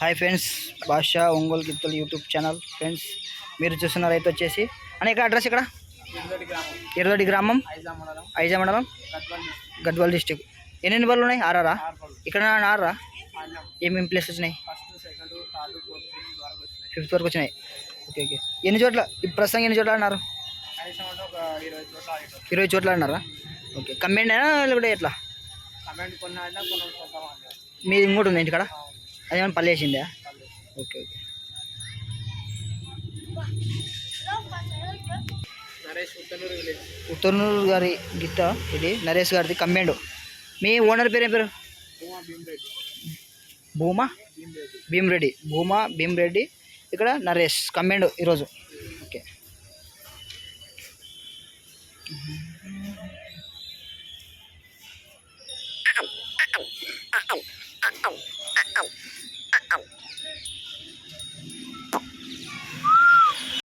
Hi friends Basha Ongole గిత్తలు YouTube channel. Friends మీరు చూస్తున్న రైతు వచ్చేసి అని ఇక్కడ అడ్రస్ ఇక్కడ? ఇరుదటి గ్రామం ఐజా మండలం గద్వాల్ డిస్టిక్. ఎన్ని బళ్ళు ఉన్నాయి? ఆరారా ఆర్పల్ ఇక్కడ ఆరా ఆడినాం ఏమేమి ప్లేస్ వచ్చినాయి ఫిఫ్త్ వరకు వచ్చినాయి. ఓకే ఓకే ఎన్ని చోట్ల ఈ ప్రస్తుతం ఎన్ని చోట్ల ఒక ఇరవై చోట్ల ఆడినారా? ఓకే కమెండేనా లేకపోతే ఎట్లా? కమెంట్ కొన్ని ఆడినా కొన్ని సొంతం ఆడినా మీ ఇంకోటి ఉంది ఇంటికాడ? అదేమన్నా పల్లేసిందా? Okay okay. ఉత్తర్నూరు గారి గిత్త ఇది నరేష్ గారిది కమ్మెండు మీ ఓనర్ పేరు ఏం పేరు? భూమా? భీమరెడ్డి. భూమా భీమరెడ్డి ఇక్కడ నరేష్ కమ్మెండు ఈరోజు. ఓకే.